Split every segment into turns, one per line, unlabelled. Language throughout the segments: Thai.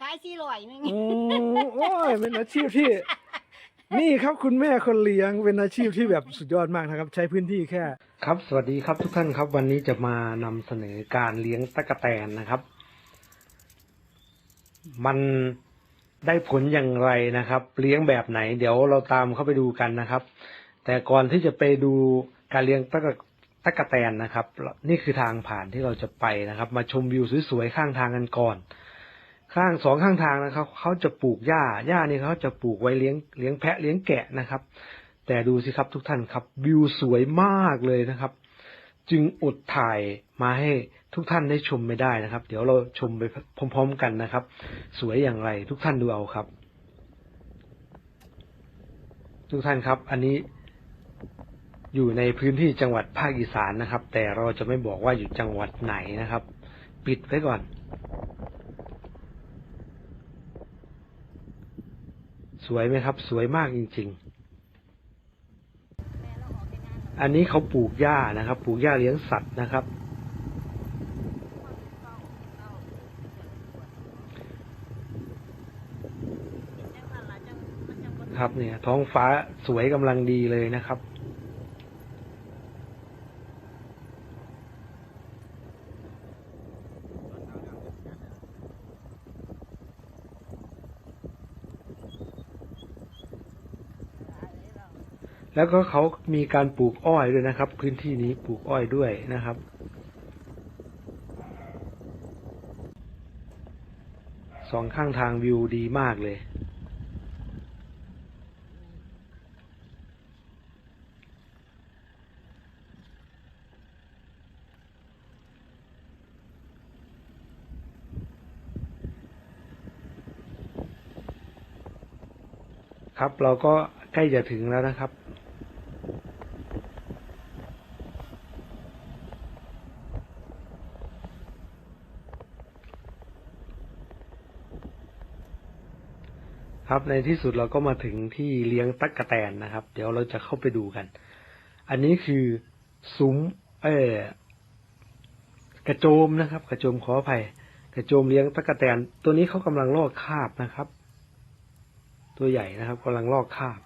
ขายสี่ร้อยหนึง
โอ้โอ้ยเป็นอาชีพที่ นี่ครับคุณแม่คนเลี้ยงเป็นอาชีพที่แบบสุดยอดมากนะครับ ใช้พื้นที่แค่ ครับสวัสดีครับทุกท่านครับ วันนี้จะมานำเสนอการเลี้ยงตะกแตนนะครับ มันได้ผลอย่างไรนะครับ เลี้ยงแบบไหน เดี๋ยวเราตามเข้าไปดูกันนะครับ แต่ก่อนที่จะไปดูการเลี้ยงตะกตะกแตนนะครับ นี่คือทางผ่านที่เราจะไปนะครับ มาชมวิวสวยๆข้างทางกันก่อน ข้างสองข้างทางนะครับเขาจะปลูกหญ้าหญ้านี่เขาจะปลูกไว้เลี้ยงเลี้ยงแพะเลี้ยงแกะนะครับ แต่ดูสิครับทุกท่านครับ วิวสวยมากเลยนะครับ จึงอดถ่ายมาให้ทุกท่านได้ชมไม่ได้นะครับ เดี๋ยวเราชมไปพร้อม ๆ กันนะครับ สวยอย่างไรทุกท่านดูเอาครับ ทุกท่านครับ อันนี้อยู่ในพื้นที่จังหวัดภาคอีสานนะครับ แต่เราจะไม่บอกว่าอยู่จังหวัดไหนนะครับ ปิดไว้ก่อน สวยไหมครับ สวยมากจริง ๆ อันนี้เขาปลูกหญ้านะครับ ปลูกหญ้าเลี้ยงสัตว์นะครับ ครับเนี่ย ท้องฟ้าสวยกำลังดีเลยนะครับ แล้วก็เขามีการปลูกอ้อยด้วยนะครับ พื้นที่นี้ปลูกอ้อยด้วยนะครับ สองข้างทางวิวดีมากเลย ครับเราก็ใกล้จะถึงแล้วนะครับ ครับ ในที่สุดเราก็มาถึงที่เลี้ยงตั๊กกะแตนนะครับ เดี๋ยวเราจะเข้าไปดูกัน อันนี้คือซุ้ม เออกระโจมนะครับ กระโจมขออภัยกระโจมเลี้ยงตั๊กกะแตน ตัวนี้เขากำลังลอกคราบนะครับ ตัวใหญ่นะครับกำลังลอกคราบ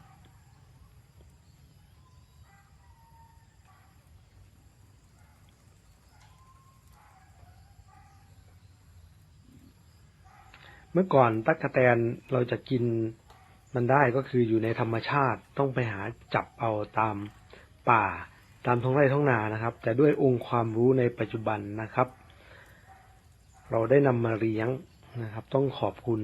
เมื่อก่อนตั๊กแตนเราจะกินมันได้ก็คืออยู่ในธรรมชาติต้องไปหาจับเอาตามป่าตามท้องไร่ท้องนานะครับ แต่ด้วยองค์ความรู้ในปัจจุบันนะครับ เราได้นำมาเลี้ยงนะครับ ต้องขอบคุณ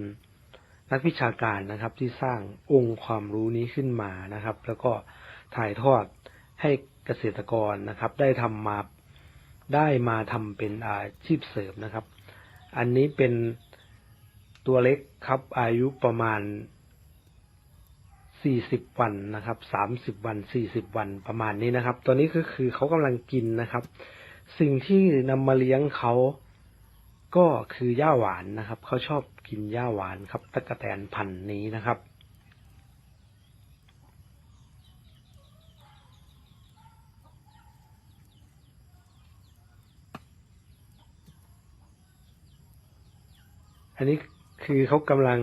นักวิชาการนะครับที่สร้างองค์ความรู้นี้ขึ้นมานะครับ แล้วก็ถ่ายทอดให้เกษตรกรนะครับ ได้ทำมาได้มาทำเป็นอาชีพเสริมนะครับ อันนี้เป็น ตัวเล็กครับอายุประมาณ40วันนะครับ30วัน40วันประมาณนี้นะครับ ตัวนี้ก็คือเขากำลังกินนะครับ สิ่งที่นำมาเลี้ยงเขาก็คือหญ้าหวานนะครับ เขาชอบกินหญ้าหวานครับตะกะแตนพันธุ์นี้นะครับ อันนี้ คือเขากำลัง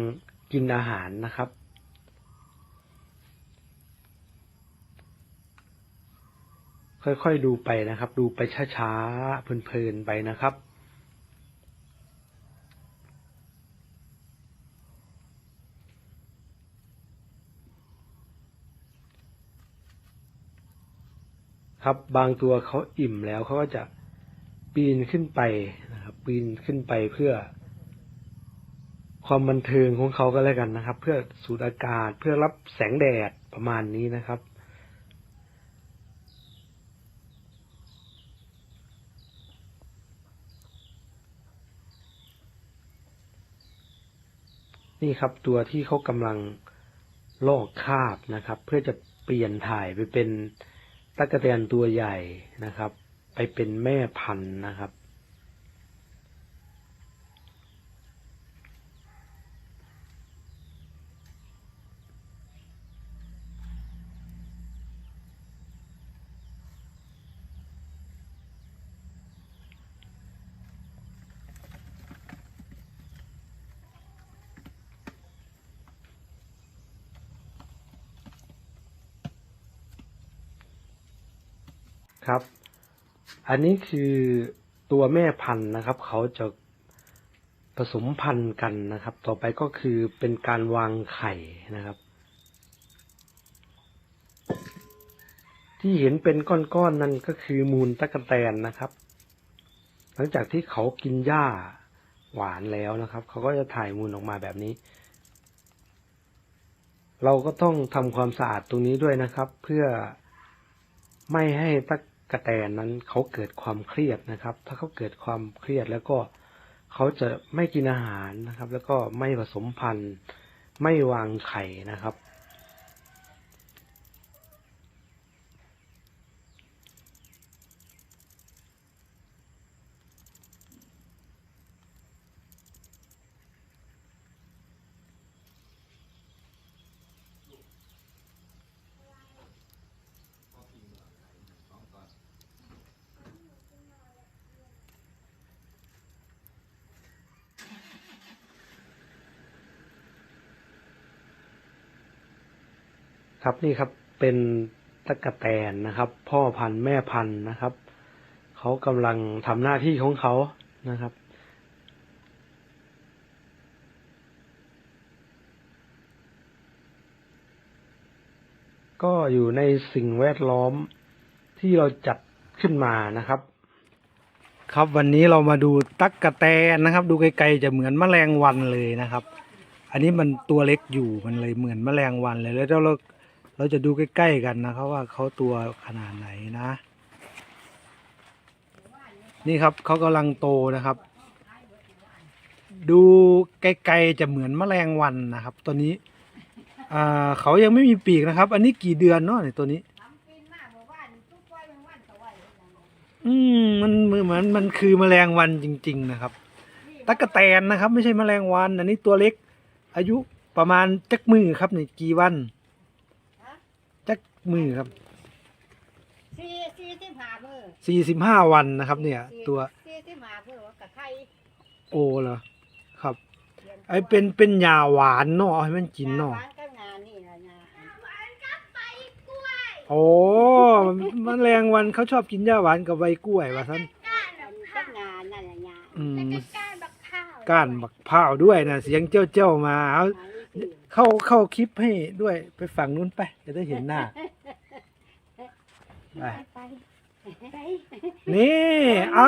กินอาหารนะครับ ค่อยๆดูไปนะครับ ดูไปช้าๆเพลินๆไปนะครับครับบางตัวเขาอิ่มแล้วเขาก็จะปีนขึ้นไปนะครับ ปีนขึ้นไปเพื่อ ความบันเทิงของเขาก็แล้วกันนะครับ เพื่อสูดอากาศเพื่อรับแสงแดดประมาณนี้นะครับ นี่ครับตัวที่เขากำลังลอกคราบนะครับ เพื่อจะเปลี่ยนถ่ายไปเป็นตะกะแตนตัวใหญ่นะครับ ไปเป็นแม่พันธุ์นะครับ
ครับ อันนี้คือตัวแม่พันธุ์นะครับ เขาจะผสมพันธุ์กันนะครับ ต่อไปก็คือเป็นการวางไข่นะครับ ที่เห็นเป็นก้อนๆนั่นก็คือมูลตะกแตนนะครับ หลังจากที่เขากินหญ้าหวานแล้วนะครับ เขาก็จะถ่ายมูลออกมาแบบนี้ เราก็ต้องทำความสะอาดตรงนี้ด้วยนะครับ เพื่อไม่ให้ตะ กระแตนนั้นเขาเกิดความเครียดนะครับ ถ้าเขาเกิดความเครียดแล้วก็เขาจะไม่กินอาหารนะครับ แล้วก็ไม่ผสมพันธุ์ ไม่วางไข่นะครับ ครับนี่ครับเป็นตะกะแตนนะครับ พ่อพันธุ์แม่พันธุ์นะครับเขากำลังทำหน้าที่ของเขานะครับ ก็อยู่ในสิ่งแวดล้อมที่เราจัดขึ้นมานะครับ ครับวันนี้เรามาดูตั๊กกะแตนนะครับ ดูไกลๆจะเหมือนแมลงวันเลยนะครับ อันนี้มันตัวเล็กอยู่มันเลยเหมือนแมลงวันเลยแล้วเรา เราจะดูใกล้ๆกันนะครับว่าเขาตัวขนาดไหนนะ นี่ครับเขากำลังโตนะครับ ดูไกลๆจะเหมือนแมลงวันนะครับ ตัวนี้เขายังไม่มีปีกนะครับ อันนี้กี่เดือนเนาะเนี่ยตัวนี้ อืมมันเหมือนมันคือแมลงวันจริง ๆ นะครับตั๊กแตนนะครับ ไม่ใช่แมลงวัน อันนี้ตัวเล็ก อายุประมาณจักมือครับนี่กี่วัน มือครับ
สี่สี่สิบห้ามือ
สี่สิบห้าวันนะครับ เนี่ย ตัว
สี่สิบห้ามือกับไข่
โอเหรอครับไอเป็นเป็นยาหวานเนาะเอาให้มันกินเนาะ
หวานกับงานนี่นะงาน
โอ้แมลงวันเขาชอบกินหญ้าหวานกับใบกล้วยว่าท่าน
กับงานนั่นแหละงาน
อืม
ก้านบักข้าว
ก้านบักพร้าวด้วยนะเสียงเจ้าเจ้าๆมาเอาเข้าเข้าคลิปให้ด้วยไปฝั่งนู้นไปจะได้เห็นหน้า ไป
ไปไป
นี่เอา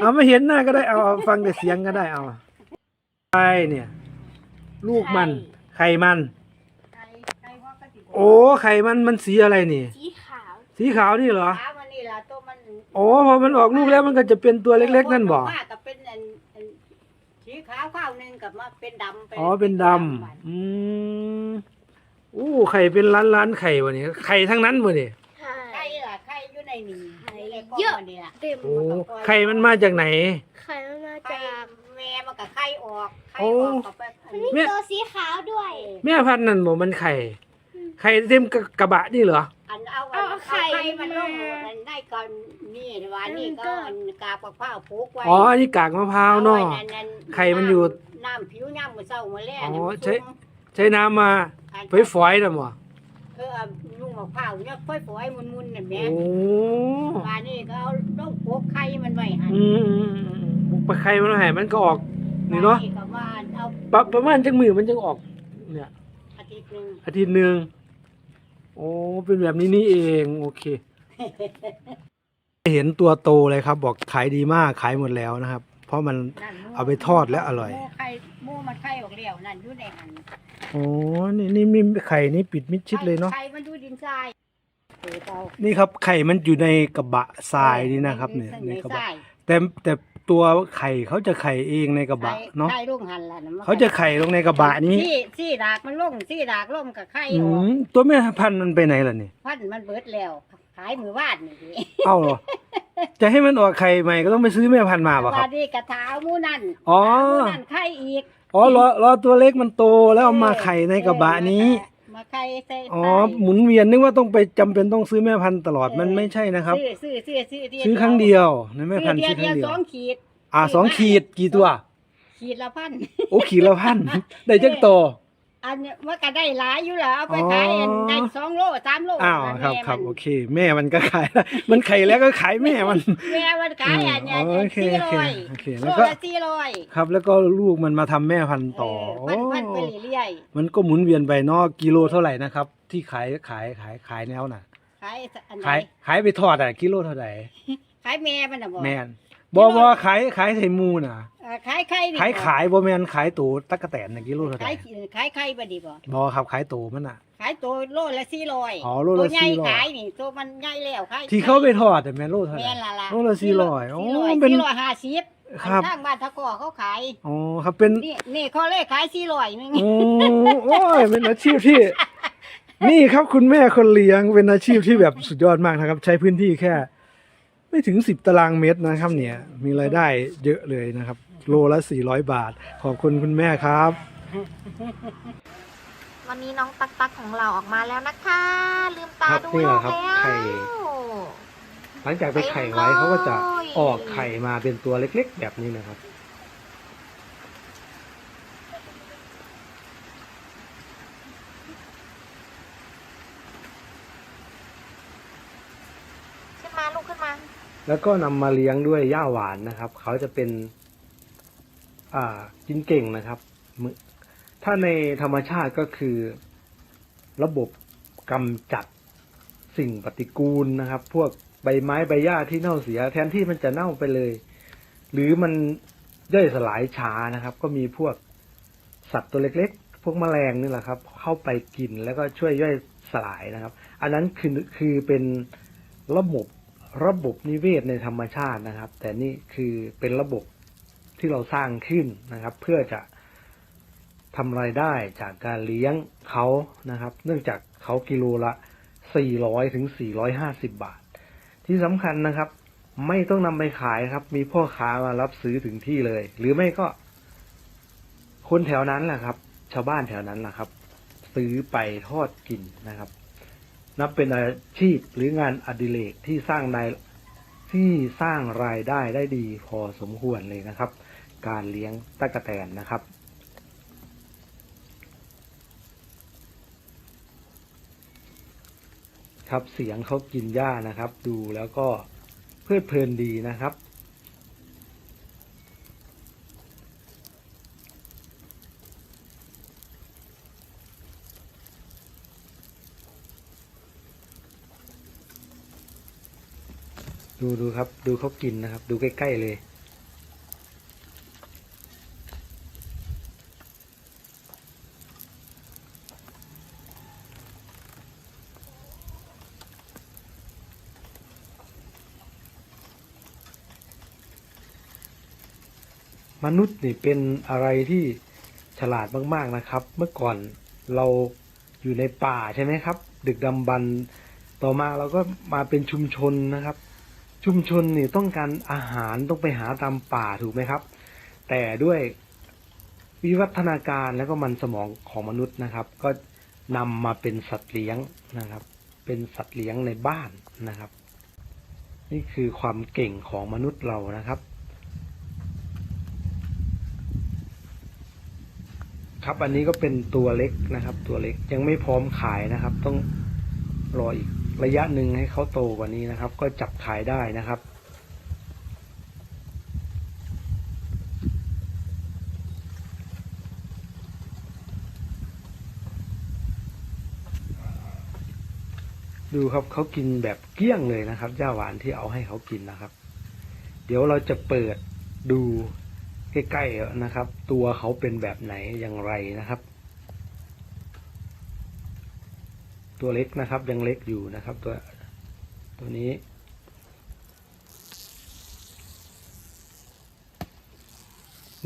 เอาไม่เห็นหน้าก็ได้เอาเอาฟังแต่เสียงก็ได้เอาไปเนี่ย ลูกมัน ไข่มัน
ไข่ไข่ว่าก็สิบ
โอ้ไข่มันมันสีอะไรนี่
สีขาว
สีขาวนี่เหรอ
ขาวมันนี่ล่ะตัวมัน
โอ้พอมันออกลูกแล้วมันก็จะเป็นตัวเล็ก ๆ นั่นบ่
ว่ากับเป็นอันอันสีขาวข้าวหนึงกับมาเป็นดำ
อ๋อเป็นดำอืมอู้ไข่เป็นล้านล้านๆไข่วะนี่ไข่ทั้งนั้นวะนี่
ไข่ล่ะไข่อยู่ ในนี่ในก้
เยอะ
อนนี่ล่ะ
เต็ม
โอ้ไข่มันมาจากไหน
ไข่มันมา
ไข่
จาก
แม่มันกับไข่ออกไข่
โอ้
ออกกับไปอัน
มี
นี้
ตัวสีขาวด้วย
แม่พันธุ์นั่นบ่มันไข่ไข่เต็มกระกระบะนี่เหรอ
อันเอา
เอา
อัน
ไข่
ไข่มันลง
มา
อันได้ก่อนนี่ว่านี่ก็อันกาบกับข้าวผูกไว้
อ๋ออันนี้กากมะพร้าวเนาะ
อไว้นั่นๆ
ไข่มันอยู่
น้ำผิวน้ำมือเศร้ามาแล้ว
อ๋อ
น้ำมัน
ใช้
ชุ่ม
ใช้น้ำมา
อัน
ไปฝอยน่ะบ่
เออนุ่งมะพร้าวเนี่ยค่อยฝอยมุนๆนั่นแห
โอ้
ม่ว่านี่ก็เอาล งโปกไข่มันไว้ให้
อืมบุกไปไข่มันให้มันก็ออก นี่เนาะ
ก็ว่าเอา
ประประมาณจักมือมันจึงออก เนี่ย
อาทิตย์หนึง
อาทิตย์หนึ่งโอ้เป็นแบบนี้นี่เองโอเค เห็นตัวโตเลยครับ บอกขายดีมากขายหมดแล้วนะครับ เพราะมัน
นั่นหมู
เอาไปทอดแล้วอร่อย
หมูไข่หมูมันไข่ออกแล้วนั่นอยู่ในหัน
โอ้นี่นี่มีไข่นี่ปิดมิดชิดเลยเนาะ
ไข่มันอยู่ดินทราย เออเอา
นี่ครับไข่มันอยู่ในกระบะทรายนี่นะครับเนี่ยในกระบะ
ทาย
แต่แต่ตัวไข่เขาจะไข่เองในกระบะเนาะ
ไข่ลูกหันล่ะนะมัน
เขาจะไข่ลงในกระบะนี้
ซี่ซี่ดากมันลงซี่ดากลงกับไข่
อื
ออก
มตัวแม่พันธุ์มันไปไหนล่ะนี่
พันมันเบิดแล้วขายมือวาดนี่ดิ
เอ้าเหรอจะให้มันออกไข่ใหม่ก็ต้องไปซื้อแม่พันธุ์มาป่ะค
ว่า
รับ
ดีกระถาหมูนั่น
อ๋อ
หมูนั่นไข่อีก
อ๋อรอรอตัวเล็กมันโตแล้วเอามาไข่ในกระบะนี้
มาไข่ใส่
อ๋อหมุนเวียนนึกว่าต้องไปจำเป็นต้องซื้อแม่พันธุ์ตลอดมันไม่ใช่นะครับ
ซื้อซื้อซื้อซื้อ
ซื้อครั้งเดียวในแม่พันธุ์
ซื้
ซื้
อ
อค
เดียว
รั้งเดีย
ส
ว
องขีด
อ่าสองขีดกี่ตัว
ขีดละพัน
โอ้ขีดละพัน ได้จักโต
อันเนี้ยมันก็ได้หลายอยู่แล้วเอาไปขาย
อ๋อ
อันได้สองโลสามโล
อ้าว
นั่น
ครับ
แม่
ครับ
มัน
โอเค แม่มันก็ขาย มันไข่แล้วก็ขายแม่มัน
แม่มันขายอันเนี้ย
อืมโอเค
สี่
โอเค
ร้อย
โอเค
โล
แล้วก็
ละสี่ร้อย
ครับ แล้วก็ลูกมันมาทำแม่พันธุ์ต่อ
เพัน
โอ้
พันไปเรื่อย
มันก็หมุนเวียนไปเนอกกิโลเท่าไหร่นะครับ ที่ขายขายขายขายแนวน่ะ
ๆขายอันไหน
ขายขายไปทอดอะกิโลเท่าไหร่
ขายแม่มันน่ะบอก
แมน บอบอขายขายไทยมูน่ะ
เอ่อขายไข่ดิ
ขายขายบอแมนขายตูตักกะแตนน่ะกิโลเท่าไห
ขา
ร่
ยขายไข่บ่ดีบ่
บอครับขายตูมันน่ะ
ขายตัวโลละสี่ร้อย
อ๋อโลละ
ตัวใหญ่
400
ขายนี่ตัวมันใหญ่แล้วขาย
ที่เขาไปทอดแต่แมนโลเท่าไห
แม่
ร่
นละละ
โลละสี่ร้อยโอ้
สี่ร้อย
เป็น
สี่ร้อยห้าสิบ
ครับ
อันทางบ้านทะกอเขาขาย
อ๋อครับเป็น
นี่นี่เขาเลยขายสี่ร้อยนึง
โอ้โอ้ยเป็นอาชีพที่ นี่ครับคุณแม่คนเลี้ยงเป็นอาชีพที่แบบสุดยอดมากนะครับ ใช้พื้นที่แค่ ไม่ถึงสิบตารางเมตรนะครับเนี่ย มีรายได้เยอะเลยนะครับ โลละสี่ร้อยบาท ขอบคุณคุณแม่ครับ
วันนี้น้องตักตักของเราออกมาแล้วนะคะ ลืมตา
ครับ
ดู
นี่
โล
แหละ
ก
ครับ
แล้ว
ไข่ หลังจากไปไข่ไว้เขาก็จะออกไข่มาเป็นตัวเล็กๆ แบบนี้นะครับ
ขึ้นมา ลูกขึ้นมา
แล้วก็นำมาเลี้ยงด้วยหญ้าหวานนะครับ เขาจะเป็น อ่า กินเก่งนะครับมึถ้าในธรรมชาติก็คือระบบกำจัดสิ่งปฏิกูลนะครับ พวกใบไม้ใบหญ้าที่เน่าเสีย แทนที่มันจะเน่าไปเลย หรือมันย่อยสลายช้านะครับ ก็มีพวกสัตว์ตัวเล็ก ๆ พวกแมลงนี่แหละครับ เข้าไปกินแล้วก็ช่วยย่อยสลายนะครับ อันนั้นคือคือเป็นระบบ ระบบนิเวศในธรรมชาตินะครับ แต่นี่คือเป็นระบบที่เราสร้างขึ้นนะครับ เพื่อจะทำรายได้จากการเลี้ยงเขานะครับ เนื่องจากเขากิโลละ 400ถึง450 บาท ที่สำคัญนะครับ ไม่ต้องนำไปขายครับ มีพ่อค้ามารับซื้อถึงที่เลย หรือไม่ก็ คนแถวนั้นแหละครับ ชาวบ้านแถวนั้นแหละครับ ซื้อไปทอดกินนะครับ นับเป็นอาชีพหรืองานอดิเรกที่สร้างรายที่สร้างรายได้ได้ดีพอสมควรเลยนะครับ การเลี้ยงตะกะแตนนะครับ ครับเสียงเขากินหญ้านะครับ ดูแล้วก็เพลิดเพลินดีนะครับ ดูดูครับ ดูเขากินนะครับ ดูใกล้ๆเลยมนุษย์นี่เป็นอะไรที่ฉลาดมากๆนะครับ เมื่อก่อนเราอยู่ในป่าใช่ไหมครับ ดึกดำบรรพ์ต่อมาเราก็มาเป็นชุมชนนะครับ ชุมชนนี่ต้องการอาหารต้องไปหาตามป่าถูกไหมครับ แต่ด้วยวิวัฒนาการแล้วก็มันสมองของมนุษย์นะครับ ก็นำมาเป็นสัตว์เลี้ยงนะครับ เป็นสัตว์เลี้ยงในบ้านนะครับ นี่คือความเก่งของมนุษย์เรานะครับ ครับอันนี้ก็เป็นตัวเล็กนะครับ ตัวเล็กยังไม่พร้อมขายนะครับ ต้องรออีก ระยะหนึ่งให้เขาโตกว่านี้นะครับ ก็จับขายได้นะครับ ดูครับเขากินแบบเกลี้ยงเลยนะครับหญ้าหวานที่เอาให้เขากินนะครับ เดี๋ยวเราจะเปิดดูใกล้ๆนะครับ ตัวเขาเป็นแบบไหนอย่างไรนะครับ ตัวเล็กนะครับ ยังเล็กอยู่นะครับ ตัวตัวนี้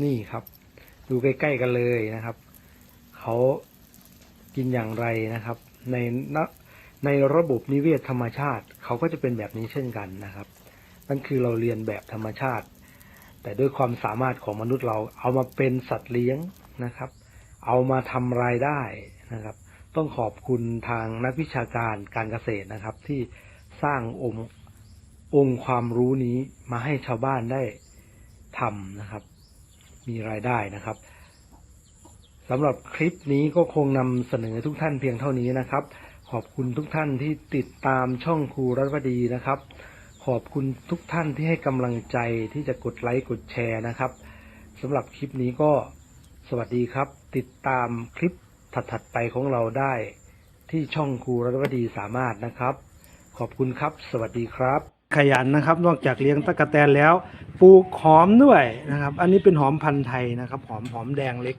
นี่ครับ ดูใกล้ๆกันเลยนะครับ เขากินอย่างไรนะครับ ในนในระบบนิเวศธรรมชาติ เขาก็จะเป็นแบบนี้เช่นกันนะครับนั่นคือเราเรียนแบบธรรมชาติ แต่ด้วยความสามารถของมนุษย์เราเอามาเป็นสัตว์เลี้ยงนะครับ เอามาทำรายได้นะครับ ต้องขอบคุณทางนักวิชาการการเกษตรนะครับ ที่สร้างองค์องค์ความรู้นี้มาให้ชาวบ้านได้ทำนะครับ มีรายได้นะครับสำหรับคลิปนี้ก็คงนำเสนอทุกท่านเพียงเท่านี้นะครับ ขอบคุณทุกท่านที่ติดตามช่องครูรัตวดีนะครับ ขอบคุณทุกท่านที่ให้กำลังใจที่จะกดไลค์กดแชร์นะครับสำหรับคลิปนี้ก็สวัสดีครับ ติดตามคลิป ถัดๆไปของเราได้ที่ช่องครูรัตวดีสามารถนะครับ ขอบคุณครับ สวัสดีครับ ขยันนะครับ นอกจากเลี้ยงตะกะแตนแล้วปลูกหอมด้วยนะครับ อันนี้เป็นหอมพันธุ์ไทยนะครับ หอมหอมแดงเล็ก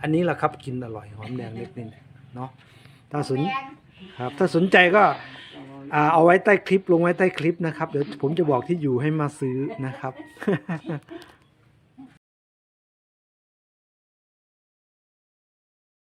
อันนี้แหละครับกินอร่อยหอมแดงเล็กนี่เนาะถ้าสนครับ ถ้าสนใจก็เอาไว้ใต้คลิปลงไว้ใต้คลิปนะครับ เดี๋ยวผมจะบอกที่อยู่ให้มาซื้อนะครับ